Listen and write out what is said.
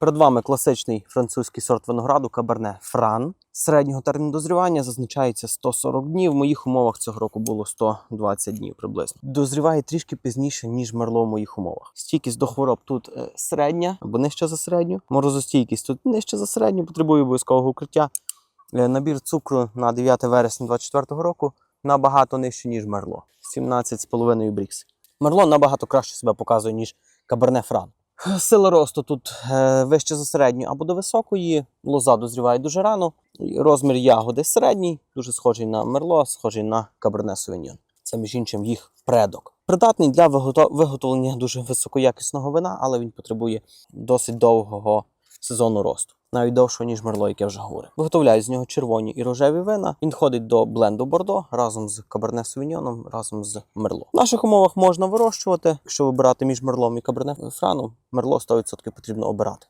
Перед вами класичний французький сорт винограду Каберне Фран. Середнього терміну дозрівання зазначається 140 днів. В моїх умовах цього року було 120 днів приблизно. Дозріває трішки пізніше, ніж мерло в моїх умовах. Стійкість до хвороб тут е, середня або нижча за середню. Морозостійкість тут нижча за середню, потребує обов'язкового укриття. Е, Набір цукру на 9 вересня 2024 року набагато нижче, ніж мерло. 17,5 брікс. Мерло набагато краще себе показує, ніж Каберне Фран. Сила росту тут е, вище за середню або до високої. Лоза дозріває дуже рано. Розмір ягоди середній, дуже схожий на мерло, схожий на каберне сувеньон. Це між іншим їх предок. Придатний для виготовлення дуже високоякісного вина, але він потребує досить довгого сезону росту. Навіть довшого, ніж мерло, як я вже говорив. Виготовляють з нього червоні і рожеві вина. Він входить до бленду Бордо разом з каберне сувеньоном, разом з мерло. В наших умовах можна вирощувати. Якщо вибирати між мерлом і каберне франом, мерло 100% потрібно обирати.